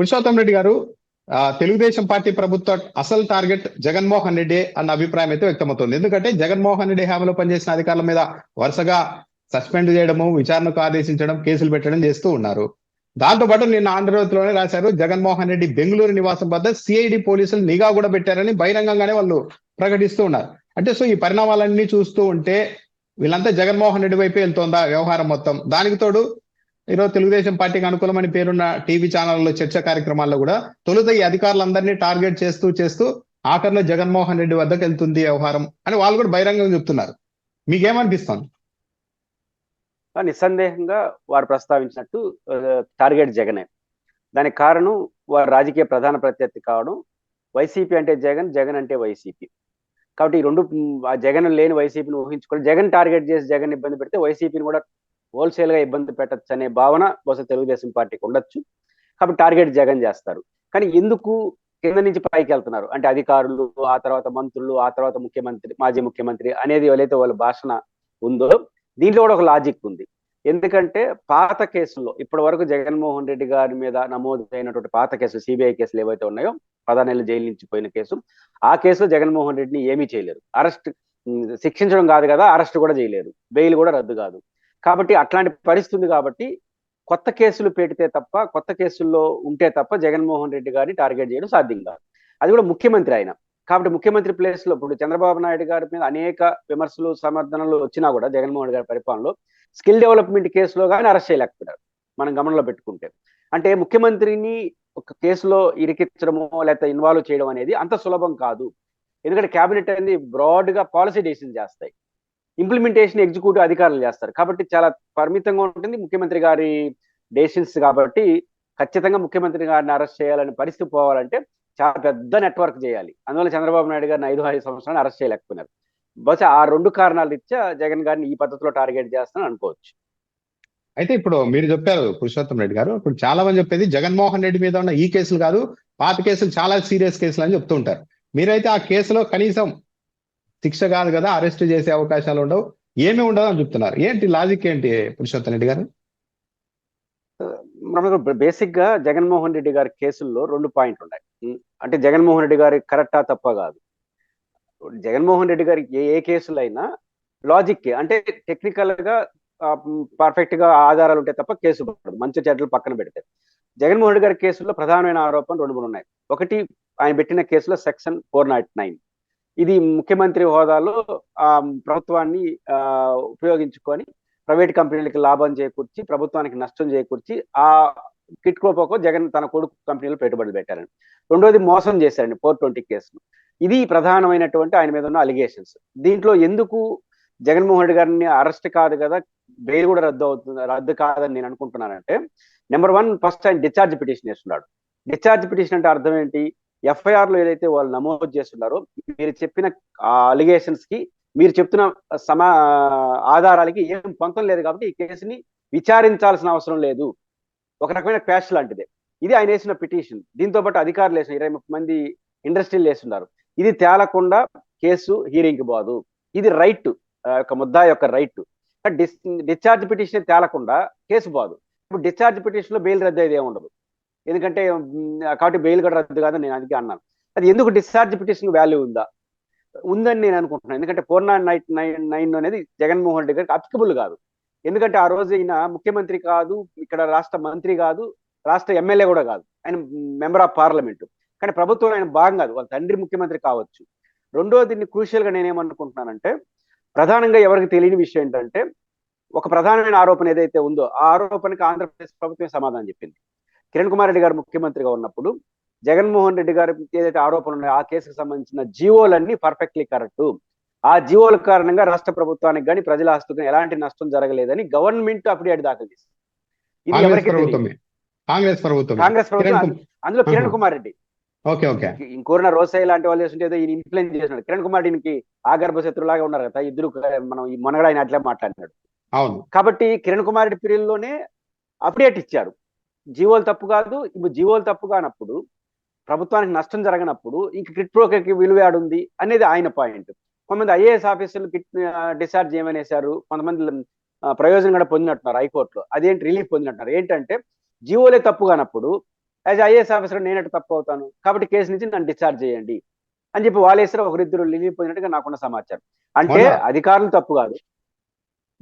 పురుషోత్తం రెడ్డి గారు ఆ, తెలుగుదేశం పార్టీ ప్రభుత్వ అసలు టార్గెట్ జగన్మోహన్ రెడ్డి అన్న అభిప్రాయం అయితే వ్యక్తమవుతుంది. ఎందుకంటే జగన్మోహన్ రెడ్డి హామీలో పనిచేసిన అధికారుల మీద వరుసగా సస్పెండ్ చేయడము విచారణకు ఆదేశించడం కేసులు పెట్టడం చేస్తూ ఉన్నారు. దాంతో పాటు నిన్న ఆంధ్రజ్యోతిలోనే రాశారు జగన్మోహన్ రెడ్డి బెంగళూరు నివాసం వద్ద సిఐడి పోలీసులు నిఘా కూడా పెట్టారని బహిరంగంగానే వాళ్ళు ప్రకటిస్తూ ఉన్నారు. అంటే సో ఈ పరిణామాలన్నీ చూస్తూ ఉంటే వీళ్ళంతా జగన్మోహన్ రెడ్డి వైపే వెళ్తోందా వ్యవహారం మొత్తం? దానికి తోడు ఈరోజు తెలుగుదేశం పార్టీకి అనుకూలమని పేరున్న టీవీ ఛానల్లో చర్చ కార్యక్రమాల్లో కూడా తొలుత ఈ అధికారులందరినీ టార్గెట్ చేస్తూ చేస్తూ ఆఖరిలో జగన్మోహన్ రెడ్డి వద్దకు వెళ్తుంది వ్యవహారం అని వాళ్ళు కూడా బహిరంగంగా చెప్తున్నారు. మీకేమనిపిస్తుంది? నిస్సందేహంగా వారు ప్రస్తావించినట్టు టార్గెట్ జగనే. దానికి కారణం వారు రాజకీయ ప్రధాన ప్రత్యర్థి కావడం. వైసీపీ అంటే జగన్ జగన్ అంటే వైసీపీ. కాబట్టి ఈ రెండు జగన్ లేని వైసీపీని ఊహించుకొని జగన్ టార్గెట్ చేసి జగన్ ఇబ్బంది పెడితే వైసీపీని కూడా హోల్సేల్గా ఇబ్బంది పెట్టచ్చు అనే భావన బహుశా తెలుగుదేశం పార్టీకి ఉండొచ్చు. కాబట్టి టార్గెట్ జగన్ చేస్తారు. కానీ ఎందుకు కింద నుంచి పైకి వెళ్తున్నారు? అంటే అధికారులు ఆ తర్వాత మంత్రులు ఆ తర్వాత ముఖ్యమంత్రి మాజీ ముఖ్యమంత్రి అనేది ఎవరైతే వాళ్ళ భాషణ ఉందో దీంట్లో కూడా ఒక లాజిక్ ఉంది. ఎందుకంటే పాత కేసుల్లో ఇప్పటి వరకు జగన్మోహన్ రెడ్డి గారి మీద నమోదు అయినటువంటి పాత కేసులు సిబిఐ కేసులు ఏవైతే ఉన్నాయో పదహారు జైలు నుంచి పోయిన కేసు ఆ కేసులో జగన్మోహన్ రెడ్డిని ఏమీ చేయలేరు. అరెస్ట్ శిక్షించడం కాదు కదా అరెస్ట్ కూడా చేయలేరు. బెయిల్ కూడా రద్దు కాదు. కాబట్టి అట్లాంటి పరిస్థితి ఉంది కాబట్టి కొత్త కేసులు పెడితే తప్ప కొత్త కేసుల్లో ఉంటే తప్ప జగన్మోహన్ రెడ్డి గారిని టార్గెట్ చేయడం సాధ్యం కాదు. అది కూడా ముఖ్యమంత్రి ఆయన కాబట్టి ముఖ్యమంత్రి ప్లేస్లో ఇప్పుడు చంద్రబాబు నాయుడు గారి మీద అనేక విమర్శలు సమర్థనలు వచ్చినా కూడా జగన్మోహన్ గారి పరిపాలనలో స్కిల్ డెవలప్మెంట్ కేసులో కానీ అరెస్ట్ చేయలేకపోయారు మనం గమనంలో పెట్టుకుంటే. అంటే ముఖ్యమంత్రిని ఒక కేసులో ఇరికించడమో లేకపోతే ఇన్వాల్వ్ చేయడం అనేది అంత సులభం కాదు. ఎందుకంటే క్యాబినెట్ అనేది బ్రాడ్గా పాలసీ డెసిషన్ చేస్తాయి. ఇంప్లిమెంటేషన్ ఎగ్జిక్యూటివ్ అధికారులు చేస్తారు. కాబట్టి చాలా పరిమితంగా ఉంటుంది ముఖ్యమంత్రి గారి డెసిషన్స్ కాబట్టి ఖచ్చితంగా ముఖ్యమంత్రి గారిని అరెస్ట్ చేయాలని పరిస్థితి పోవాలంటే చాలా పెద్ద నెట్వర్క్ చేయాలి. అందువల్ల చంద్రబాబు నాయుడు గారిని ఐదు ఐదు సంవత్సరాలు అరెస్ట్ చేయలేకపోయినారు. బహుశా ఆ రెండు కారణాలు ఇచ్చా జగన్ గారిని ఈ పద్ధతిలో టార్గెట్ చేస్తానని అనుకోవచ్చు. అయితే ఇప్పుడు మీరు చెప్పారు పురుషోత్తం రెడ్డి గారు ఇప్పుడు చాలా మంది చెప్పేది జగన్మోహన్ రెడ్డి మీద ఉన్న ఈ కేసులు కాదు పాత కేసులు చాలా సీరియస్ కేసులు అని చెప్తూ ఉంటారు. మీరైతే ఆ కేసులో కనీసం శిక్ష కాదు కదా అరెస్ట్ చేసే అవకాశాలు ఉండవు. ఏమి ఉండదు అని చెప్తున్నారు? ఏంటి లాజిక్ ఏంటి పురుషోత్తం రెడ్డి గారు? బేసిక్గా జగన్మోహన్ రెడ్డి గారి కేసుల్లో రెండు పాయింట్లు ఉన్నాయి. అంటే జగన్మోహన్ రెడ్డి గారి కరెక్టా తప్ప కాదు. జగన్మోహన్ రెడ్డి గారి ఏ ఏ కేసులు అయినా లాజిక్ అంటే టెక్నికల్గా పర్ఫెక్ట్గా ఆధారాలు ఉంటే తప్ప కేసు పడదు మంచి చెడ్డలు పక్కన పెడితే. జగన్మోహన్ రెడ్డి గారి కేసుల్లో ప్రధానమైన ఆరోపణలు రెండు మూడు ఉన్నాయి. ఒకటి ఆయన పెట్టిన కేసులో సెక్షన్ ఫోర్ నాట్ నైన్. ఇది ముఖ్యమంత్రి హోదాలో ఆ ప్రభుత్వాన్ని ఉపయోగించుకొని ప్రైవేట్ కంపెనీలకి లాభం చేకూర్చి ప్రభుత్వానికి నష్టం చేకూర్చి ఆ కిట్కోపోకో జగన్ తన కొడుకు కంపెనీలో పెట్టుబడులు పెట్టారని. రెండోది మోసం చేశారండి ఫోర్ ట్వంటీ కేసును ఇది ప్రధానమైనటువంటి ఆయన మీద ఉన్న అలిగేషన్స్. దీంట్లో ఎందుకు జగన్మోహన్ రెడ్డి గారిని అరెస్ట్ కాదు కదా బెయిల్ కూడా రద్దు అవుతుంది రద్దు కాదని నేను అనుకుంటున్నానంటే నెంబర్ వన్ ఫస్ట్ ఆయన డిశ్చార్జ్ పిటిషన్ వేస్తున్నాడు డిశ్చార్జ్ పిటిషన్ అంటే అర్థం ఏంటి? ఎఫ్ఐఆర్లో ఏదైతే వాళ్ళు నమోదు చేస్తున్నారో మీరు చెప్పిన అలిగేషన్స్కి మీరు చెప్తున్న సమా ఆధారాలకి ఏం పొంతం లేదు కాబట్టి ఈ కేసుని విచారించాల్సిన అవసరం లేదు. ఒక రకమైన క్వాష్ లాంటిదే. ఇది ఆయన వేసిన పిటిషన్. దీంతో పాటు అధికారులు వేసిన ఇరవై ముప్పై మంది ఇండస్ట్రీలు వేస్తున్నారు. ఇది తేలకుండా కేసు హీరింగ్ పోదు. ఇది రైట్ యొక్క ముద్దా యొక్క రైట్. డిస్ డిశ్చార్జ్ పిటిషన్ తేలకుండా కేసు పోదు. ఇప్పుడు డిశ్చార్జ్ పిటిషన్లో బెయిల్ రద్దు అయితే ఉండదు ఎందుకంటే కాబట్టి బెయిల్ కూడా రద్దు కాదని నేను అందుకే అన్నాను. అది ఎందుకు డిశ్చార్జ్ పిటిషన్ వాల్యూ ఉందా? ఉందని నేను అనుకుంటున్నాను. ఎందుకంటే four nought nine nine nine అనేది జగన్మోహన్ రెడ్డి గారికి అప్లికబుల్ కాదు. ఎందుకంటే ఆ రోజు ఈయన ముఖ్యమంత్రి కాదు ఇక్కడ రాష్ట్ర మంత్రి కాదు రాష్ట్ర ఎమ్మెల్యే కూడా కాదు. ఆయన మెంబర్ ఆఫ్ పార్లమెంట్. కానీ ప్రభుత్వం ఆయన భాగం కాదు. వాళ్ళ తండ్రి ముఖ్యమంత్రి కావచ్చు. రెండో దీన్ని క్రూషియల్గా నేనేమనుకుంటున్నానంటే ప్రధానంగా ఎవరికి తెలియని విషయం ఏంటంటే ఒక ప్రధానమైన ఆరోపణ ఏదైతే ఉందో ఆ ఆరోపణకి ఆంధ్రప్రదేశ్ ప్రభుత్వం సమాధానం చెప్పింది. కిరణ్ కుమార్ రెడ్డి గారు ముఖ్యమంత్రిగా ఉన్నప్పుడు జగన్మోహన్ రెడ్డి గారు ఏదైతే ఆరోపణలు ఉన్నాయో ఆ కేసుకు సంబంధించిన జీవోలన్నీ పర్ఫెక్ట్లీ కరెక్ట్. ఆ జీవోల కారణంగా రాష్ట్ర ప్రభుత్వానికి కానీ ప్రజల ఆస్తులకు ఎలాంటి నష్టం జరగలేదని గవర్నమెంట్ అఫిడేట్ దాఖలు చేసింది. ఇది ఎవరికి కాంగ్రెస్ ప్రభుత్వమే. కాంగ్రెస్ ప్రభుత్వం అందులో కిరణ్. కుమార్ రెడ్డి. Okay okay. ఇంకోరిన రోసాయి లాంటి వాళ్ళు చేస్తుంటే ఏదో ఈయన ఇన్ఫ్లుయెన్స్ చేసినాడు కిరణ్ కుమార్ రెడ్డికి ఆగర్భ శత్రులాగా ఉన్నారు కదా ఇద్దరు మనం ఈ మనగడ ఆయన అట్లే మాట్లాడినాడు. అవును. కాబట్టి కిరణ్ కుమార్ రెడ్డి పీరియడ్లోనే అప్డేట్ ఇచ్చారు. జీవోలు తప్పు కాదు. ఇప్పుడు జీవోలు తప్పు కానప్పుడు ప్రభుత్వానికి నష్టం జరగనప్పుడు ఇంక కిట్ ప్రోకి విలువ ఉంది అనేది ఆయన పాయింట్. కొంతమంది ఐఏఎస్ ఆఫీసర్లు కిట్ డిశ్చార్జ్ చేయమనేశారు. కొంతమంది ప్రయోజనం కూడా పొందినట్టున్నారు హైకోర్టులో. అదేంటి రిలీఫ్ పొందినట్టున్నారు. ఏంటంటే జీవోలే తప్పు కానప్పుడు యాజ్ ఐఏఎస్ ఆఫీసర్ నేనట్టు తప్పు అవుతాను? కాబట్టి కేసు నుంచి నన్ను డిశ్చార్జ్ చేయండి. అని చెప్పి వాళ్ళేసారు ఒకరిద్దరు వెళ్ళిపోయినట్టుగా నాకున్న సమాచారం. అంటే? అధికారులు తప్పు కాదు.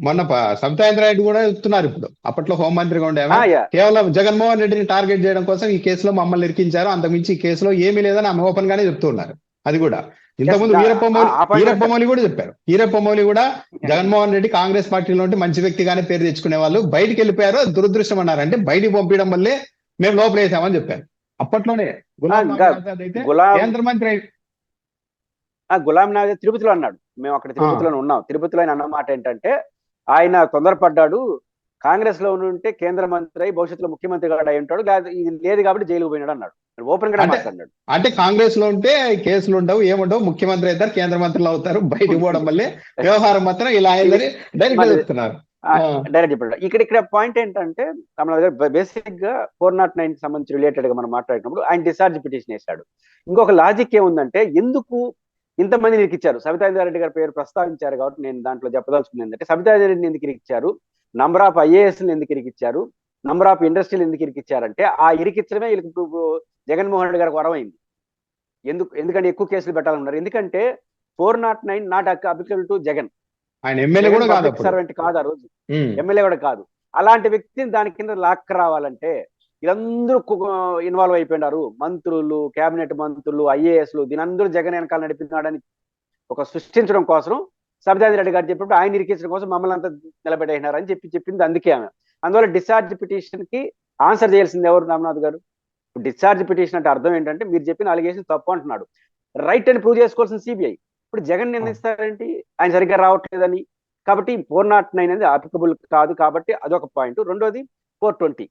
మొన్న సబితాయింద్ర రెడ్డి కూడా చెప్తున్నారు ఇప్పుడు. అప్పట్లో హోంమంత్రిగా ఉండే. కేవలం జగన్మోహన్ రెడ్డిని టార్గెట్ చేయడం కోసం ఈ కేసులో మమ్మల్ని ఇరికించారు. అంతకుమించి ఈ కేసులో ఏమీ లేదని ఆమె ఓపెన్ గానే చెప్తున్నారు అది కూడా. ఇంతకుముందు వీరప్పమౌలి point వీరప్పమౌలి కూడా చెప్పారు. వీరప్పమౌలి కూడా జగన్మోహన్ రెడ్డి కాంగ్రెస్ పార్టీలో ఉంటే మంచి వ్యక్తిగానే పేరు తెచ్చుకునే వాళ్ళు. బయటికి వెళ్ళిపోయారు. దురదృష్టం అన్నారు. అంటే బయటికి పంపించడం వల్లే మేము లోపల వేసామని చెప్పారు. అప్పట్లోనే గులాం అయితే కేంద్ర మంత్రి ఆ గులాం నబీ ఆజాద్ తిరుపతిలో అన్నాడు. మేము అక్కడ తిరుపతిలో ఉన్నాం. తిరుపతిలో ఆయన అన్న మాట ఏంటంటే ఆయన తొందరపడ్డాడు. కాంగ్రెస్లో ఉంటే కేంద్ర మంత్రి అయి భవిష్యత్తులో ముఖ్యమంత్రి కూడా అయి ఉంటాడు. లేదా ఇది లేదు కాబట్టి జైలుకు పోయినాడు అన్నాడు. ఓపెన్గా మాట్లాడినాడు. అంటే కాంగ్రెస్లో ఉంటే కేసులు ఉండవు ఏముండవు. ముఖ్యమంత్రి అవుతారు కేంద్ర మంత్రులు అవుతారు బయటికి పోవడం వల్లే వ్యవహారం మాత్రం ఇలా అయిందని డైరెక్ట్ చెప్తున్నారు. డైరెక్ట్ చెప్పాడు. ఇక్కడ ఇక్కడ పాయింట్ ఏంటంటే దగ్గర బేసిక్గా ఫోర్ నాట్ నైన్ సంబంధించి రిలేటెడ్గా మనం మాట్లాడినప్పుడు ఆయన డిశ్చార్జ్ పిటిషన్ వేశాడు. ఇంకొక లాజిక్ ఏముందంటే ఎందుకు ఇంతమంది ఇరికిచ్చారు సబితాంద్ర రెడ్డి గారి పేరు ప్రస్తావించారు కాబట్టి నేను దాంట్లో చెప్పదలుచుకుంది ఏంటంటే సబితాంద్ర రెడ్డిని ఎందుకు ఇరికిచ్చారు నంబర్ ఆఫ్ ఐఏఎస్ ఎందుకు ఇరికిచ్చారు నంబర్ ఆఫ్ ఇండస్ట్రీలు ఎందుకు ఇరికిచ్చారంటే ఆ ఇరికిచ్చడమే వీళ్ళకి ఇప్పుడు జగన్మోహన్ రెడ్డి గారికి వరమైంది. ఎందుకు ఎందుకంటే ఎక్కువ కేసులు పెట్టాలన్నారు ఎందుకంటే four nought nine nought applicable to Jagan. ఆయన ఎమ్మెల్యే కూడా సర్వెంట్ కాదు ఆ రోజు. ఎమ్మెల్యే కూడా కాదు. అలాంటి వ్యక్తిని దాని కింద లాక్ రావాలంటే వీళ్ళందరూ ఇన్వాల్వ్ అయిపోయినారు. మంత్రులు కేబినెట్ మంత్రులు ఐఏఎస్లు దీనందరూ జగన్ వెనకాల నడిపినాడని ఒక సృష్టించడం కోసం సబితాంద్ర రెడ్డి గారు చెప్పినప్పుడు ఆయన ఇరికించడం కోసం మమ్మల్ని అంతా నిలబెట్టేసినారు అని చెప్పి చెప్పింది అందుకే ఆమె. అందువల్ల డిశ్చార్జ్ పిటిషన్కి ఆన్సర్ చేయాల్సింది ఎవరు రామనాథ్ గారు? డిశ్చార్జ్ పిటిషన్ అంటే అర్థం ఏంటంటే మీరు చెప్పిన అలిగేషన్ తప్పు అంటున్నాడు. రైట్ అని ప్రూవ్ చేసుకోవాల్సిన సిబిఐ ఇప్పుడు జగన్ నిందిస్తారేంటి ఆయన సరిగ్గా రావట్లేదని. కాబట్టి ఫోర్ నాట్ నైన్ అనేది అప్లికబుల్ కాదు కాబట్టి అదొక పాయింట్ రెండోది ఫోర్ ట్వంటీ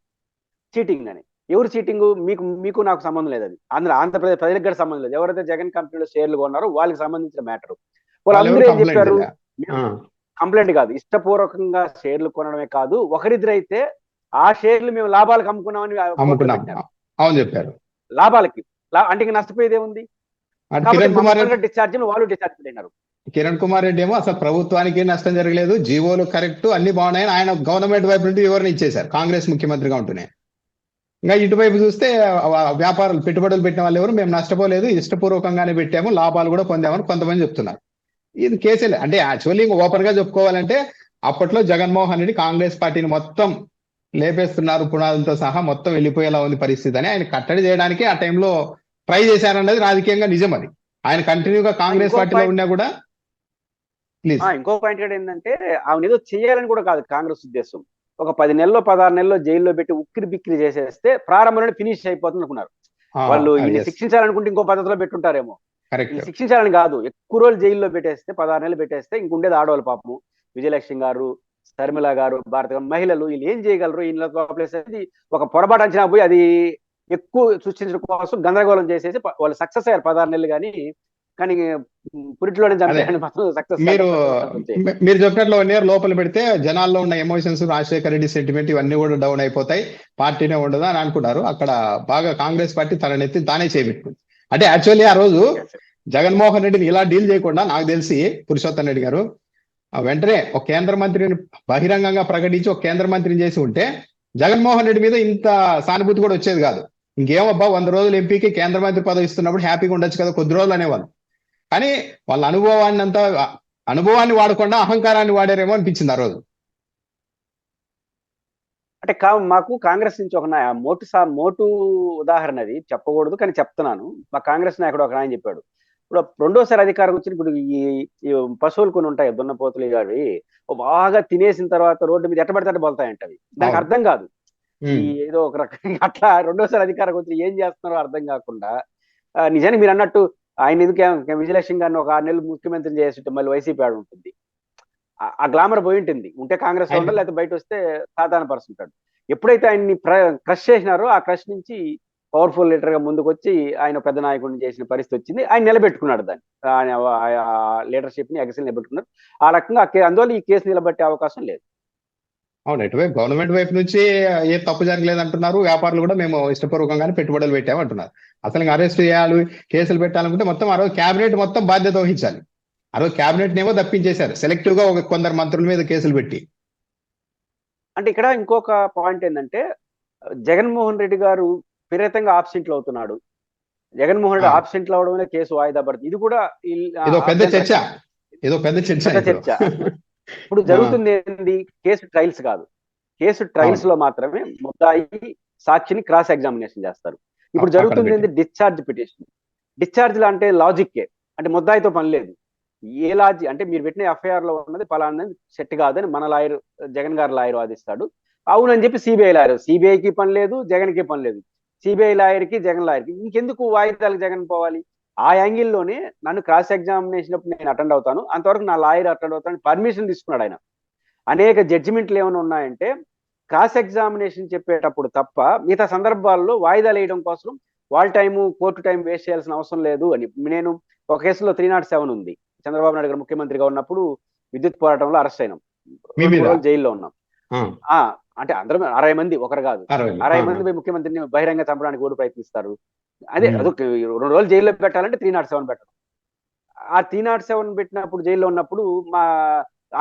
చీటింగ్ అని. ఎవరు చీటింగ్? మీకు మీకు నాకు సంబంధం లేదు అది. అందులో ఆంధ్రప్రదేశ్ ప్రజలకు కూడా సంబంధం లేదు. ఎవరైతే జగన్ కంపెనీలో షేర్లు కొన్నారో వాళ్ళకి సంబంధించిన మ్యాటర్. వాళ్ళు వాళ్ళందరూ ఏం చెప్పారు. కంప్లైంట్ కాదు. ఇష్టపూర్వకంగా షేర్లు కొనడమే కాదు ఒకరిద్దరైతే ఆ షేర్లు మేము లాభాలకు అమ్ముకున్నామని. అవును చెప్పారు. లాభాలకి. అంటే నష్టపోయేదే ఉంది అటు కాబట్టి కిరణ్ కుమార్ రెడ్డి డిశ్చార్జ్ వాళ్ళు డిశ్చార్జ్ పెట్టినారు కిరణ్ కుమార్ రెడ్డి ఏమో అసలు ప్రభుత్వానికి నష్టం జరగలేదు. జీవోలు కరెక్ట్ అన్ని బాగున్నాయని ఆయన గవర్నమెంట్ వైపు నుండి వివరణ ఇచ్చేశారు. కాంగ్రెస్ ముఖ్యమంత్రిగా ఉంటూనే. ఇంకా ఇటువైపు చూస్తే వ్యాపారాలు పెట్టుబడులు పెట్టిన వాళ్ళు ఎవరు? మేము నష్టపోలేదు ఇష్టపూర్వకంగానే పెట్టాము లాభాలు కూడా పొందామని కొంతమంది చెప్తున్నారు. ఇది కేసే లే- అంటే యాక్చువల్లీ ఓపెన్గా చెప్పుకోవాలంటే అప్పట్లో జగన్మోహన్ రెడ్డి కాంగ్రెస్ పార్టీని మొత్తం లేపేస్తున్నారు పునాదులతో సహా మొత్తం వెళ్ళిపోయేలా ఉంది పరిస్థితి అని ఆయన కట్టడి చేయడానికి ఆ టైంలో ట్రై చేశారన్నది రాజకీయంగా నిజం అది. ఆయన కంటిన్యూగా కాంగ్రెస్ పార్టీలో ఉన్నా కూడా ఇంకో పాయింట్ ఏంటంటే ఆమె ఏదో చేయాలని కూడా కాదు కాంగ్రెస్ ఉద్దేశం. ఒక పది నెలలో పదహారు నెలల్లో జైల్లో పెట్టి ఉక్కిరి బిక్కిరి చేసేస్తే ప్రారంభంలోనే ఫినిష్ అయిపోతుంది అనుకున్నారు. వాళ్ళు ఈయన శిక్షించాలనుకుంటే ఇంకో పద్ధతిలో పెట్టుంటారేమో. శిక్షించాలని కాదు. ఎక్కువ రోజులు జైల్లో పెట్టేస్తే పదహారు నెలలు పెట్టేస్తే ఇంకుండేది ఆడవాళ్ళు పాపము. విజయలక్ష్మి గారు శర్మిల గారు భారత మహిళలు వీళ్ళు ఏం చేయగలరు? అనేది ఒక పొరపాటు అంచనా పోయి అది ఎక్కువ సృష్టించడం కోసం గందరగోళం చేసేసి వాళ్ళు సక్సెస్ అయ్యారు పదహారు నెలలు కానీ కానీ పురిటిలోనే మీరు మీరు చెప్పినట్లు వన్ ఇయర్ లోపల పెడితే జనాల్లో ఉన్న ఎమోషన్స్ రాజశేఖర రెడ్డి సెంటిమెంట్ ఇవన్నీ కూడా డౌన్ అయిపోతాయి. పార్టీనే ఉండదు అని అనుకున్నారు. అక్కడ బాగా కాంగ్రెస్ పార్టీ తన నెత్తి తానే చేపెట్టుకుంది అంటే యాక్చువల్లీ ఆ రోజు జగన్మోహన్ రెడ్డిని ఇలా డీల్ చేయకుండా నాకు తెలిసి పురుషోత్తం రెడ్డి గారు వెంటనే ఒక కేంద్ర మంత్రిని బహిరంగంగా ప్రకటించి ఒక కేంద్ర మంత్రిని చేసి ఉంటే జగన్మోహన్ రెడ్డి మీద ఇంత సానుభూతి కూడా వచ్చేది కాదు. ఇంకేమబ్బా వంద రోజులు ఎంపీకి కేంద్ర మంత్రి పదవి ఇస్తున్నప్పుడు హ్యాపీగా ఉండొచ్చు కదా కొద్ది రోజులు అనేవాళ్ళు. కానీ వాళ్ళ అనుభవాన్ని అంతా అనుభవాన్ని వాడకుండా అహంకారాన్ని వాడారేమో అనిపించింది ఆ రోజు. అంటే కా మాకు కాంగ్రెస్ నుంచి ఒక మోటు సా మోటు ఉదాహరణ అది. చెప్పకూడదు కానీ చెప్తున్నాను. మా కాంగ్రెస్ నాయకుడు ఒక ఆయన చెప్పాడు. ఇప్పుడు రెండోసారి అధికారం వచ్చిన ఇప్పుడు ఈ పశువులు కొన్ని ఉంటాయి. దున్నపోతులు అవి బాగా తినేసిన తర్వాత రోడ్డు మీద ఎట్టబడితే బోల్తాయంట అవి. దానికి. అర్థం కాదు. ఏదో ఒక రకంగా అట్లా రెండోసారి అధికారం వచ్చి ఏం చేస్తున్నారో అర్థం కాకుండా నిజానికి మీరు అన్నట్టు ఆయన ఎందుకు విజయలక్ష్మి గారిని ఒక ఆరు నెలలు ముఖ్యమంత్రిని చేసి మళ్ళీ వైసీపీ ఆడు ఉంటుంది. ఆ- గ్లామర్ పోయి ఉంటుంది. ఉంటే కాంగ్రెస్లో లేకపోతే బయట వస్తే సాధారణ పర్సన్ ఉంటాడు. ఎప్పుడైతే ఆయన్ని క్రష్ చేసినారో ఆ క్రష్ నుంచి పవర్ఫుల్ లీడర్గా ముందుకు వచ్చి ఆయన పెద్ద నాయకుడిని చేసిన పరిస్థితి వచ్చింది. ఆయన నిలబెట్టుకున్నాడు దాన్ని. ఆయన లీడర్షిప్ని ఎగసి నిలబెట్టుకున్నారు ఆ రకంగా అందువల్ల ఈ కేసు నిలబెట్టే అవకాశం లేదు. అవును ఎటువైపు గవర్నమెంట్ వైపు నుంచి ఏ తప్పు జరగలేదు అంటున్నారు వ్యాపారులు కూడా మేము ఇష్టపూర్వకంగానే పెట్టుబడులు పెట్టాము అంటున్నారు. అసలు ఇంకా అరెస్ట్ చేయాలి కేసులు పెట్టాలనుకుంటే మొత్తం ఆ రోజు క్యాబినెట్ మొత్తం బాధ్యత వహించాలి. ఆ రోజు క్యాబినెట్ నేమో తప్పించేశారు. సెలెక్టివ్గా ఒక కొందరు మంత్రుల మీద కేసులు పెట్టి. అంటే ఇక్కడ ఇంకొక పాయింట్ ఏంటంటే జగన్మోహన్ రెడ్డి గారు విపరీతంగా ఆబ్సెంట్లు అవుతున్నాడు. జగన్మోహన్ రెడ్డి. ఆబ్సెంట్లు అవడం కేసు వాయిదా పడుతుంది. ఇది కూడా పెద్ద చర్చ. ఇదో పెద్ద చర్చ. చర్చ. ఇప్పుడు జరుగుతుంది ఏంటి కేసు ట్రయల్స్ కాదు. కేసు ట్రయల్స్లో మాత్రమే ముద్దాయి సాక్షిని క్రాస్ ఎగ్జామినేషన్ చేస్తారు. ఇప్పుడు జరుగుతుంది. ఏంటి డిశ్చార్జ్ పిటిషన్ డిశ్చార్జ్ అంటే లాజిక్కే అంటే ముద్దాయితో పని లేదు. ఏ లాజి అంటే మీరు పెట్టిన ఎఫ్ఐఆర్లో ఉన్నది పలానా సెట్ కాదని మన లాయర్ జగన్ గారు లాయర్ వాదిస్తాడు. అవునని చెప్పి సిబిఐ లాయర్. సిబిఐకి పని లేదు జగన్కి పని లేదు. సిబిఐ లాయర్కి జగన్ లాయర్కి ఇంకెందుకు వాయిదాలకు జగన్ పోవాలి? ఆ యాంగిల్లోనే నన్ను క్రాస్ ఎగ్జామినేషన్ అప్పుడు నేను అటెండ్ అవుతాను. అంతవరకు నా లాయర్ అటెండ్ అవుతాను పర్మిషన్ తీసుకున్నాడు ఆయన. అనేక జడ్జిమెంట్లు ఏమైనా ఉన్నాయంటే క్రాస్ ఎగ్జామినేషన్ చెప్పేటప్పుడు తప్ప మిగతా సందర్భాల్లో వాయిదాలు వేయడం కోసం వాళ్ళ టైము కోర్టు టైం వేస్ట్ చేయాల్సిన అవసరం లేదు అని. నేను ఒక కేసులో త్రీ నాట్ సెవెన్ ఉంది. చంద్రబాబు నాయుడు గారు ముఖ్యమంత్రిగా ఉన్నప్పుడు విద్యుత్ పోరాటంలో అరెస్ట్ అయినాం. జైల్లో ఉన్నాం. అంటే అందరం అరవై మంది ఒకరు కాదు. అరవై మంది. ముఖ్యమంత్రిని బహిరంగ చంపడానికి కూడా ప్రయత్నిస్తారు. అదే. అదొక రెండు రోజులు జైల్లో పెట్టాలంటే త్రీ నాట్ సెవెన్ పెట్టడం. ఆ త్రీ నాట్ సెవెన్ పెట్టినప్పుడు జైల్లో ఉన్నప్పుడు మా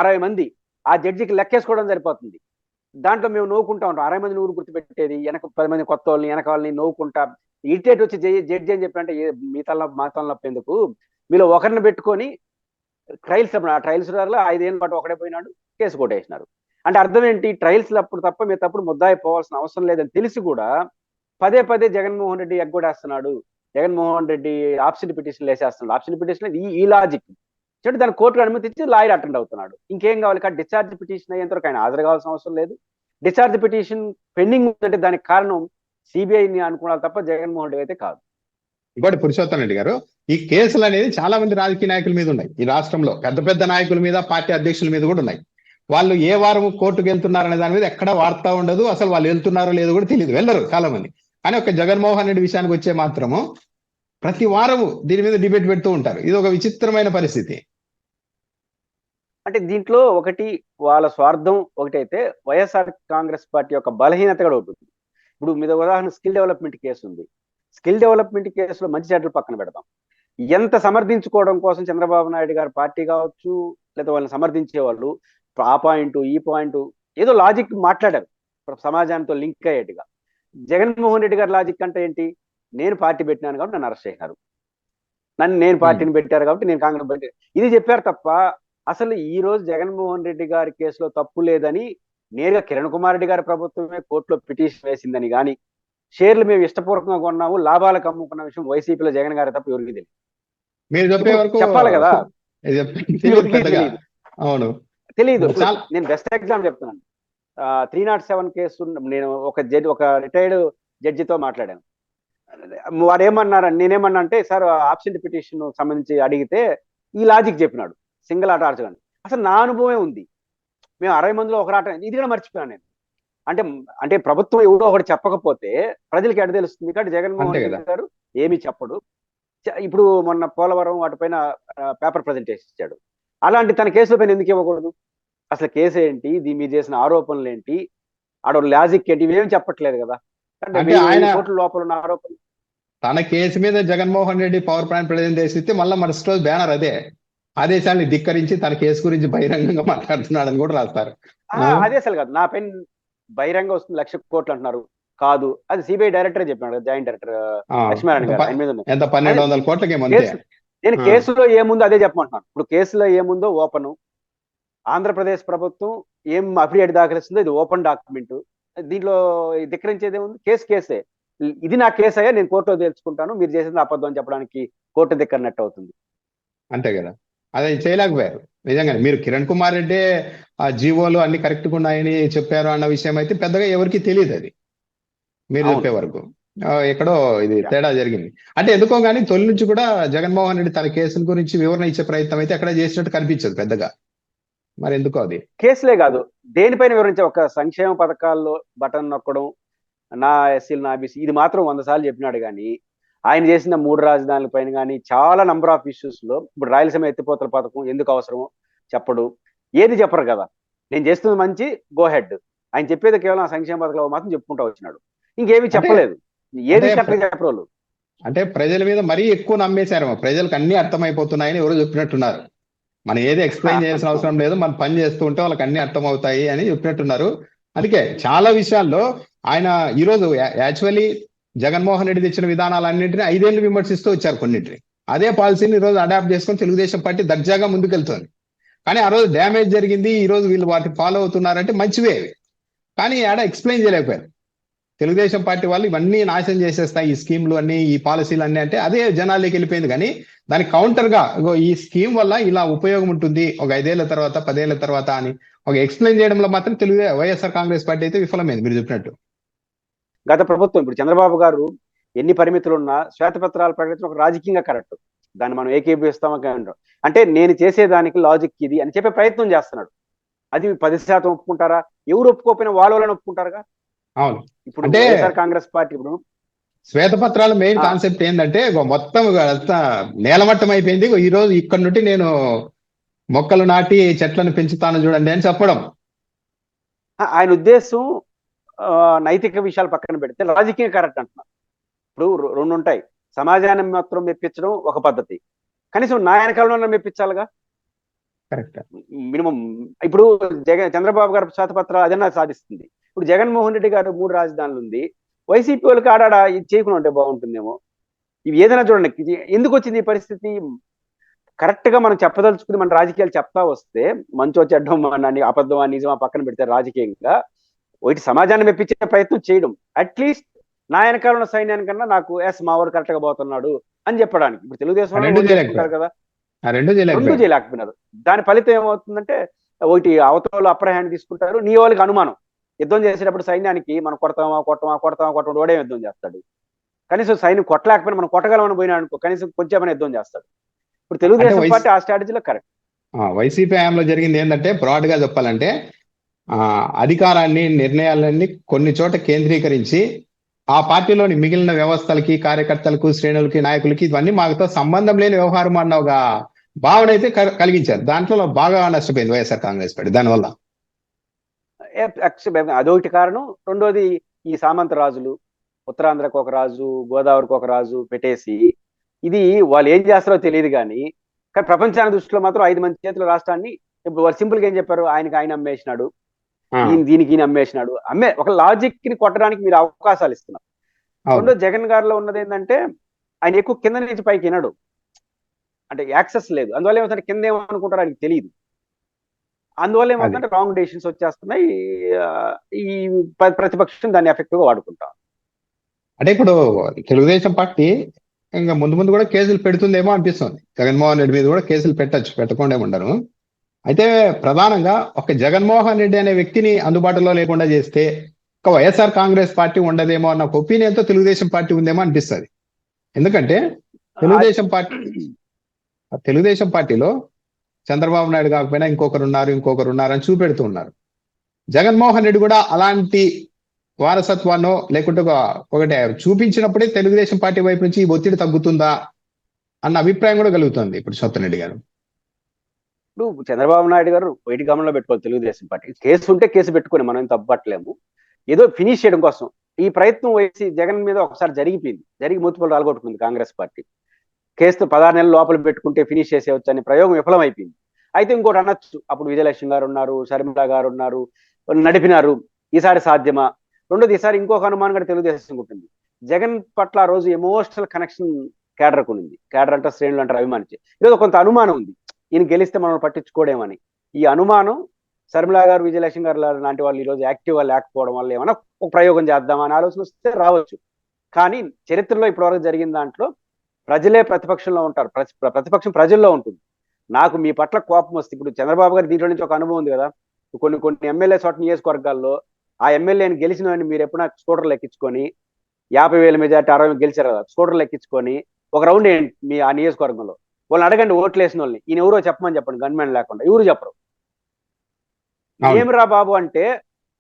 అరవై మంది ఆ జడ్జికి లెక్కేసుకోవడం సరిపోతుంది. దాంట్లో మేము నవ్వుకుంటా ఉంటాం. అరవై మంది నూరు గుర్తుపెట్టేది వెనక పది మంది కొత్త వాళ్ళని వెనక వాళ్ళని నవ్వుకుంటా ఇరిటేట్ వచ్చి జడ్జి అని చెప్పి అంటే ఏ మీ తలనొప్పి మా తలనొప్పి ఎందుకు? మీలో ఒకరిని పెట్టుకొని ట్రయల్స్ అప్పుడు ఆ ట్రయల్స్ వల్ల ఐదేళ్ళ పాటు ఒకడే పోయినాడు కేసు కొట్టేసినారు. అంటే అర్థం ఏంటి? ట్రయల్స్ అప్పుడు తప్ప మీ తప్పుడు ముద్దాయి పోవాల్సిన అవసరం లేదని తెలిసి కూడా పదే పదే జగన్మోహన్ రెడ్డి ఎగ్గొడేస్తున్నాడు. జగన్మోహన్ రెడ్డి ఆప్షన్ పిటిషన్ వేసేస్తున్నాడు. ఆప్షన్ పిటిషన్ ఈ ఈ లాజిక్ చూడండి దాని కోర్టుకు అనుమతి ఇచ్చి లాయర్ అటెండ్ అవుతున్నాడు. ఇంకేం కావాలి? కానీ డిశ్చార్జ్ పిటిషన్ అయ్యేంత వరకు ఆయన హాజరు కావాల్సిన అవసరం లేదు. డిశ్చార్జ్ పిటిషన్ పెండింగ్ ఉందంటే దానికి కారణం సిబిఐని అనుకున్నారు తప్ప జగన్మోహన్ రెడ్డి అయితే కాదు. ఇంకోటి పురుషోత్తం రెడ్డి గారు ఈ కేసులు అనేది చాలా మంది రాజకీయ నాయకుల మీద ఉన్నాయి. ఈ రాష్ట్రంలో పెద్ద పెద్ద నాయకుల మీద పార్టీ అధ్యక్షుల మీద కూడా ఉన్నాయి. వాళ్ళు ఏ వారం కోర్టుకు వెళ్తున్నారనే దాని మీద ఎక్కడ వార్త ఉండదు అసలు వాళ్ళు వెళ్తున్నారో లేదో కూడా తెలియదు వెళ్ళరు చాలా మంది అని ఒక జగన్మోహన్ రెడ్డి విషయానికి వచ్చే మాత్రము ప్రతి వారము దీని మీద డిబేట్ పెడుతూ ఉంటారు. ఇది ఒక విచిత్రమైన పరిస్థితి. అంటే దీంట్లో ఒకటి వాళ్ళ స్వార్థం ఒకటైతే వైఎస్ఆర్ కాంగ్రెస్ పార్టీ యొక్క బలహీనత కూడా ఉంటుంది ఇప్పుడు మీద ఉదాహరణ స్కిల్ డెవలప్మెంట్ కేసు ఉంది. స్కిల్ డెవలప్మెంట్ కేసులో మంచి చెడ్డలు పక్కన పెడదాం. ఎంత సమర్థించుకోవడం కోసం చంద్రబాబు నాయుడు గారి పార్టీ కావచ్చు లేదా వాళ్ళని సమర్థించే వాళ్ళు ఆ పాయింట్ ఈ పాయింట్ ఏదో లాజిక్ మాట్లాడారు. సమాజానితో లింక్ అయ్యేట్టుగా. జగన్మోహన్ రెడ్డి గారి లాజిక్ అంటే ఏంటి? నేను పార్టీ పెట్టినాను కాబట్టి నన్ను అరెస్ట్ చేశారు. నన్ను నేను పార్టీని పెట్టారు కాబట్టి నేను కాంగ్రెస్ పార్టీ ఇది చెప్పారు తప్ప అసలు ఈ రోజు జగన్మోహన్ రెడ్డి గారి కేసులో తప్పు లేదని నేరుగా కిరణ్ కుమార్ రెడ్డి గారి ప్రభుత్వమే కోర్టులో పిటిషన్ వేసిందని కానీ షేర్లు మేము ఇష్టపూర్వకంగా కొన్నాము లాభాలకు అమ్ముకున్న విషయం వైసీపీలో జగన్ గారి తప్ప ఎవరికి తెలియదు మీరు చెప్పే వరకు చెప్పాలి కదా. అవును. తెలియదు నేను బెస్ట్ ఎగ్జామ్ చెప్తున్నాను. త్రీ నాట్ సెవెన్ కేసు నేను ఒక జడ్జి ఒక రిటైర్డ్ జడ్జితో మాట్లాడాను. వాడు ఏమన్నారు నేనేమన్నా అంటే సార్ ఆబ్సెంట్ పిటిషన్ సంబంధించి అడిగితే ఈ లాజిక్ చెప్పినాడు సింగిల్ ఆట ఆడచగండి అసలు నా అనుభవమే ఉంది. మేము అరవై మందిలో ఒక ఆట ఇది కూడా మర్చిపోయాను నేను. అంటే అంటే ప్రభుత్వం ఎవడో ఒకటి చెప్పకపోతే ప్రజలకి ఎడ తెలుస్తుంది? కాబట్టి జగన్మోహన్ రెడ్డి గారు ఏమీ చెప్పడు. ఇప్పుడు మొన్న పోలవరం వాటిపైన పేపర్ ప్రజెంటేషన్ ఇచ్చాడు. అలాంటి తన కేసుల పైన ఎందుకు ఇవ్వకూడదు? అసలు కేసు ఏంటి? దీని మీద చేసిన ఆరోపణలు ఏంటి? ఆడ లాజిక్ ఏంటి? ఇవేం చెప్పట్లేదు కదా. అంటే ఆయన- కోట్ల లోపల ఉన్న ఆరోపణలు తన కేసు మీద Jaganmohan Reddy power point present ఇస్తే మళ్ళీ మరుసటి రోజు బ్యానర్ అదే. ఆదేశాన్ని ధిక్కరించి తన కేసు గురించి బహిరంగంగా మాట్లాడుతున్నాడని కూడా రాస్తారు. ఆ, ఆ. అదే అసలు కాదు. నా పెన్ బహిరంగ వస్తుంది లక్ష కోట్లు అంటున్నారు. కాదు. అది సిబిఐ డైరెక్టర్ చెప్పినాడు జాయింట్ డైరెక్టర్ లక్ష్మీనారాయణ గారు ఆయన మీద ఎంత పన్నెండు వందల కోట్లకి నేను. కేసులో ఏముందో అదే చెప్పమంటున్నాను. ఇప్పుడు కేసులో ఏముందో ఓపెన్. ఆంధ్రప్రదేశ్ ప్రభుత్వం ఏం అఫిడేట్ దాఖలిస్తుందో ఇది ఓపెన్ డాక్యుమెంట్. దీంట్లో ధిక్కరించేది ఏముంది? కేసు కేసే. ఇది నా కేసు అయ్యా నేను కోర్టులో తెలుసుకుంటాను. మీరు చేసింది అబద్ధం అని చెప్పడానికి కోర్టు ధిక్కరినట్టు అవుతుంది. అంతే కదా. అదే చేయలేకపోయారు. నిజంగానే మీరు కిరణ్ కుమార్ రెడ్డి ఆ జీవోలు అన్ని కరెక్ట్గా ఉన్నాయని చెప్పారు అన్న విషయం అయితే పెద్దగా ఎవరికి తెలియదు అది. మీరు. చెప్పే వరకు. ఎక్కడో ఇది తేడా జరిగింది. అంటే ఎందుకో కానీ తొలి నుంచి కూడా జగన్మోహన్ రెడ్డి తన కేసుల గురించి వివరణ ఇచ్చే ప్రయత్నం అయితే ఎక్కడ చేసినట్టు కనిపించదు పెద్దగా. మరి ఎందుకో అది? కేసులే కాదు. దేనిపైన వివరించే ఒక సంక్షేమ పథకాల్లో బటన్ నొక్కడం నా ఎస్సీలు నా బీసీ ఇది మాత్రం వంద సార్లు చెప్పినాడు కానీ ఆయన చేసిన మూడు రాజధానుల పైన కానీ చాలా నంబర్ ఆఫ్ ఇష్యూస్లో ఇప్పుడు రాయలసీమ ఎత్తిపోతల పథకం ఎందుకు అవసరమో చెప్పడు. ఏది చెప్పరు కదా. నేను చేస్తుంది మంచి గో హెడ్ ఆయన చెప్పేది కేవలం ఆ సంక్షేమ పథకాలు మాత్రం చెప్పుకుంటూ వచ్చినాడు. ఇంకేమీ చెప్పలేదు. ఏది చెప్పలేదు. అంటే ప్రజల మీద మరీ ఎక్కువ నమ్మేశారు ప్రజలకు అన్ని అర్థమైపోతున్నాయని ఎవరో చెప్పినట్టున్నారు. మనం ఏది ఎక్స్ప్లెయిన్ చేయాల్సిన అవసరం లేదు మనం పని చేస్తూ ఉంటే వాళ్ళకి అన్ని అర్థమవుతాయి అని చెప్పినట్టున్నారు. అందుకే చాలా విషయాల్లో ఆయన ఈరోజు యాక్చువల్లీ జగన్మోహన్ రెడ్డి తెచ్చిన విధానాలన్నింటినీ ఐదేళ్ళు విమర్శిస్తూ వచ్చారు కొన్నింటిని. అదే పాలసీని ఈ రోజు అడాప్ట్ చేసుకొని తెలుగుదేశం పార్టీ దర్జాగా ముందుకెళ్తోంది. కానీ ఆ రోజు డ్యామేజ్ జరిగింది ఈ రోజు వీళ్ళు వాటిని ఫాలో అవుతున్నారంటే మంచివే. కానీ ఆడ ఎక్స్ప్లెయిన్ చేయలేకపోయారు. తెలుగుదేశం పార్టీ వాళ్ళు ఇవన్నీ నాశనం చేసేస్తాయి ఈ స్కీమ్లు అన్ని ఈ పాలసీలు అన్ని అంటే అదే జనాలకి వెళ్ళిపోయింది. కానీ దాని కౌంటర్గా ఈ స్కీమ్ వల్ల ఇలా ఉపయోగం ఉంటుంది. ఒక ఐదేళ్ళ తర్వాత పదేళ్ళ తర్వాత అని ఒక ఎక్స్ప్లెయిన్ చేయడంలో మాత్రం తెలుగు వైఎస్ఆర్ కాంగ్రెస్ పార్టీ అయితే విఫలమైంది మీరు చెప్పినట్టు. గత ప్రభుత్వం ఇప్పుడు చంద్రబాబు గారు ఎన్ని పరిమితులు ఉన్నా శ్వేతపత్రాలు ప్రకటించడం ఒక రాజకీయంగా కరెక్ట్. దాన్ని మనం ఏకీభవిస్తామా అంటాం అంటే నేను చేసేదానికి లాజిక్ ఇది అని చెప్పే ప్రయత్నం చేస్తున్నాడు. అది పది శాతం ఒప్పుకుంటారా? ఎవరు ఒప్పుకోకపోయినా వాళ్ళ వాళ్ళని ఒప్పుకుంటారుగా? అవును. ఇప్పుడు కాంగ్రెస్ పార్టీ ఇప్పుడు శ్వేతపత్రాల మెయిన్. కాన్సెప్ట్ ఏంటంటే మొత్తం అంతా నేలమట్టం అయిపోయింది. ఈ రోజు ఇక్కడ నుండి నేను మొక్కలు నాటి చెట్లను పెంచుతాను చూడండి అని చెప్పడం. ఆయన ఉద్దేశం నైతిక విషయాలు పక్కన పెడితే రాజకీయ కరెక్ట్ అంటున్నారు. ఇప్పుడు రెండు ఉంటాయి. సమాజాన్ని మాత్రం మెప్పించడం ఒక పద్ధతి. కనీసం నా వెనకాల మెప్పించాలిగా? కరెక్ట్. మినిమం. ఇప్పుడు జగన్ చంద్రబాబు గారు శ్వేతపత్ర అదన్నా సాధిస్తుంది. ఇప్పుడు జగన్మోహన్ రెడ్డి గారు మూడు రాజధానులు ఉంది. వైసీపీ వాళ్ళకి ఆడాడ ఇది చేయకుండా ఉంటే బాగుంటుందేమో? ఇవి ఏదైనా చూడండి. ఎందుకు వచ్చింది ఈ పరిస్థితి? కరెక్ట్గా మనం చెప్పదలుచుకుని మన రాజకీయాలు చెప్తా వస్తే మంచో చెడ్డం అని అబద్ధమా నిజమా పక్కన పెడితే రాజకీయంగా ఒకటి సమాజాన్ని మెప్పించే ప్రయత్నం చేయడం. అట్లీస్ట్ నా వెనకాల ఉన్న సైన్యానికన్నా నాకు ఎస్ మా వాడు కరెక్ట్గా పోతున్నాడు అని చెప్పడానికి. ఇప్పుడు తెలుగుదేశం వాళ్ళు కదా? రెండు చేయలేకపోయినారు దాని ఫలితం ఏమవుతుందంటే ఒకటి అవతల అప్పర్ హ్యాండ్ తీసుకుంటారు. నీ వాళ్ళకి అనుమానం. యుద్ధం చేసేటప్పుడు సైన్యానికి మనం కొడతామా కొట్టమా కొడతామా కొట్టమా ఓడే యుద్ధం చేస్తాడు. కనీసం సైన్యం కొట్టలేకపోయినా మనం కొట్టగలమని పోయినా అనుకో కనీసం కొంచెం యుద్ధం చేస్తాడు. ఇప్పుడు తెలుగుదేశం పార్టీ ఆ స్ట్రాటజీలో కరెక్ట్. ఆ, వైసీపీ హయాంలో జరిగింది ఏంటంటే బ్రాడ్గా చెప్పాలంటే ఆ అధికారాన్ని నిర్ణయాలన్నీ కొన్ని చోట కేంద్రీకరించి ఆ పార్టీలోని మిగిలిన వ్యవస్థలకి కార్యకర్తలకు శ్రేణులకి నాయకులకి ఇవన్నీ మాకుతో సంబంధం లేని వ్యవహారం అన్న ఒక భావన అయితే కల- కలిగించారు. దాంట్లో బాగా నష్టపోయింది వైఎస్ఆర్ కాంగ్రెస్ పార్టీ. దానివల్ల అదొకటి కారణం. రెండోది ఈ సామంత రాజులు ఉత్తరాంధ్రకు ఒక రాజు గోదావరికి ఒక రాజు పెట్టేసి ఇది వాళ్ళు ఏం చేస్తారో తెలియదు కానీ కానీ ప్రపంచాన్ని దృష్టిలో మాత్రం ఐదు మంది చేతుల రాష్ట్రాన్ని ఇప్పుడు వాళ్ళు సింపుల్గా ఏం చెప్పారు? ఆయనకి ఆయన అమ్మేసినాడు. ఈయన దీనికి ఈయన అమ్మేసినాడు. అమ్మే ఒక లాజిక్ని కొట్టడానికి మీరు అవకాశాలు ఇస్తున్నారు. రెండో జగన్ గారిలో ఉన్నది ఏంటంటే ఆయన ఎక్కువ కింద నుంచి పైకి వినడు. అంటే యాక్సెస్ లేదు. అందువల్ల ఏమవుతుంటే కింద ఏమనుకుంటారో ఆయనకి తెలియదు అందువల్ల ఏమవుతుందంటే రాంగ్ డెసిషన్స్ వచ్చేస్తున్నాయి. ఈ ప్ర- ప్రతిపక్షం దాన్ని ఎఫెక్టివ్గా వాడుకుంటాం. అంటే ఇప్పుడు తెలుగుదేశం పార్టీ ఇంకా ముందు ముందు కూడా కేసులు పెడుతుందేమో అనిపిస్తుంది. జగన్మోహన్ రెడ్డి మీద కూడా కేసులు పెట్టచ్చు పెట్టకుండా ఉండరు. అయితే ప్రధానంగా ఒక జగన్మోహన్ రెడ్డి అనే వ్యక్తిని అందుబాటులో లేకుండా చేస్తే ఒక వైఎస్ఆర్ కాంగ్రెస్ పార్టీ ఉండదేమో అన్న ఒక ఒపీనియన్తో తెలుగుదేశం పార్టీ ఉందేమో అనిపిస్తుంది. ఎందుకంటే తెలుగుదేశం పార్టీ తెలుగుదేశం పార్టీలో చంద్రబాబు నాయుడు కాకపోయినా ఇంకొకరు ఉన్నారు ఇంకొకరు ఉన్నారు అని చూపెడుతూ ఉన్నారు. జగన్మోహన్ రెడ్డి కూడా అలాంటి వారసత్వాన్నో లేకుంటే ఒక ఒకటి చూపించినప్పుడే తెలుగుదేశం పార్టీ వైపు నుంచి ఈ ఒత్తిడి తగ్గుతుందా అన్న అభిప్రాయం కూడా కలుగుతుంది ఇప్పుడు రెడ్డి గారు. ఇప్పుడు చంద్రబాబు నాయుడు గారు బయట గమనంలో పెట్టుకోవాలి తెలుగుదేశం పార్టీ. కేసు ఉంటే కేసు పెట్టుకుని మనం ఏం తప్పట్లేము. ఏదో ఫినిష్ చేయడం కోసం ఈ ప్రయత్నం వేసి జగన్ మీద ఒకసారి జరిగిపోయింది. జరిగి మూతిపళ్ళు రాలగొట్టుకుంది కాంగ్రెస్ పార్టీ. కేసు పదహారు నెలల లోపల పెట్టుకుంటే ఫినిష్ చేసేవచ్చు అనే ప్రయోగం విఫలమైపోయింది. అయితే ఇంకోటి అనొచ్చు. అప్పుడు విజయలక్ష్మి గారు ఉన్నారు షర్మిల గారు ఉన్నారు నడిపినారు. ఈసారి సాధ్యమా? రెండోది ఈసారి ఇంకొక అనుమానం కూడా తెలుగుదేశం ఉంటుంది. జగన్ పట్ల ఆ రోజు ఎమోషనల్ కనెక్షన్ కేడర్కు ఉంది. కేడర్ అంటే శ్రేణులు అంటారు అభిమానించి. ఈరోజు కొంత అనుమానం ఉంది. ఈయన గెలిస్తే మనం పట్టించుకోవడేమని ఈ అనుమానం శర్మిలా గారు విజయలక్ష్మి గారు లాంటి వాళ్ళు ఈరోజు యాక్టివ్గా లేకపోవడం వల్ల ఏమైనా ఒక ప్రయోగం చేద్దామని ఆలోచన వస్తే రావచ్చు. కానీ చరిత్రలో ఇప్పటివరకు జరిగిన దాంట్లో ప్రజలే ప్రతిపక్షంలో ఉంటారు. ప్రతి- ప్రతిపక్షం ప్రజల్లో ఉంటుంది. నాకు మీ పట్ల కోపం వస్తే ఇప్పుడు చంద్రబాబు గారి దీంట్లో నుంచి ఒక అనుభవం ఉంది కదా. కొన్ని కొన్ని ఎమ్మెల్యే చోట నియోజకవర్గాల్లో ఆ ఎమ్మెల్యేని గెలిచిన వాడిని మీరు ఎప్పుడైనా స్కూటర్లు ఎక్కించుకొని యాభై వేల మెజార్టీ అరవై వేలు గెలిచారు కదా స్కూటర్లు ఎక్కించుకొని ఒక రౌండ్ వేయండి మీ ఆ నియోజకవర్గంలో. వాళ్ళని అడగండి ఓట్లు వేసిన వాళ్ళని. ఈయన ఎవరో చెప్పమని చెప్పండి గన్మెన్ లేకుండా. ఎవరు చెప్పరు. ఏమిరా బాబు అంటే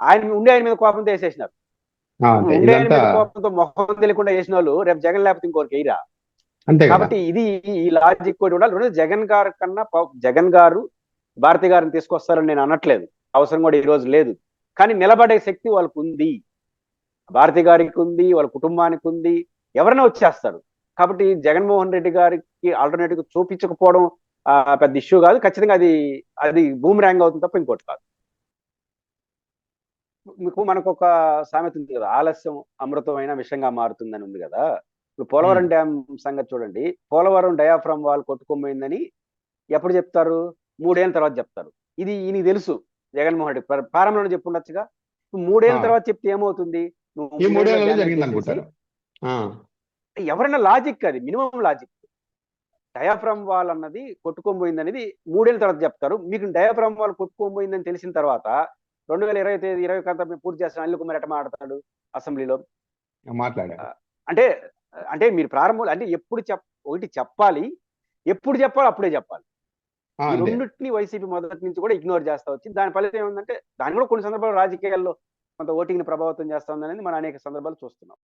ఆయన ఉండే ఆయన మీద కోపంతో వేసేసినారు ఉండే ఆయన మీద కోపంతో మొహం తెలియకుండా వేసిన వాళ్ళు రేపు జగన్ లేకపోతే ఇంకోరికి వేయరా? అంతే కాబట్టి ఇది ఈ లాజిక్ కూడా ఉండాలి. రెండు జగన్ గారు కన్నా జగన్ గారు భారతి గారిని తీసుకొస్తారని నేను అనట్లేదు. అవసరం కూడా ఈ రోజు లేదు. కానీ నిలబడే శక్తి వాళ్ళకు ఉంది భారతి గారికి ఉంది వాళ్ళ కుటుంబానికి ఉంది ఎవరైనా వచ్చేస్తారు. కాబట్టి జగన్మోహన్ రెడ్డి గారికి ఆల్టర్నేటివ్ చూపించకపోవడం పెద్ద ఇష్యూ కాదు. ఖచ్చితంగా అది అది భూమి ర్యాంగ్ అవుతుంది తప్ప ఇంకోటి కాదు. మీకు మనకు ఒక సామెత ఉంది కదా. ఆలస్యం అమృతమైన విషయంగా మారుతుందని ఉంది కదా. ఇప్పుడు పోలవరం. డ్యామ్ సంగతి చూడండి. పోలవరం డయాఫ్రమ్ వాల్ కొట్టుకోపోయిందని ఎప్పుడు చెప్తారు? మూడేళ్ళ తర్వాత చెప్తారు. ఇది ఈయనకి తెలుసు జగన్మోహన్ రెడ్డి. ప్ర- ప్రారంభంలో చెప్పుండొచ్చుగా? మూడేళ్ళ. తర్వాత చెప్తే ఏమవుతుంది? ఎవరైనా లాజిక్ అది మినిమం లాజిక్. డయాఫ్రమ్ వాల్ అన్నది కొట్టుకోబోయింది అనేది మూడేళ్ళ తర్వాత చెప్తారు. మీకు డయాఫ్రమ్ వాల్ కొట్టుకోబోయిందని తెలిసిన తర్వాత రెండు వేల ఇరవై తేదీ ఇరవై కంతా పూర్తి చేస్తాం అనిల్ కుమార్ ఎట్ట మాట్లాడతాడు అసెంబ్లీలో? మాట్లాడారు అంటే అంటే మీరు ప్రారంభంలో అంటే ఎప్పుడు చెప్ ఒకటి చెప్పాలి ఎప్పుడు చెప్పాలి అప్పుడే చెప్పాలి. ఈ రెండింటిని వైసీపీ మొదటి నుంచి కూడా ఇగ్నోర్ చేస్తా వచ్చి దాని ఫలితం ఏముందంటే దాని కూడా కొన్ని సందర్భాల్లో రాజకీయాల్లో కొంత ఓటింగ్ని ప్రభావితం చేస్తుంది అనేది మనం అనేక సందర్భాలు చూస్తున్నాం.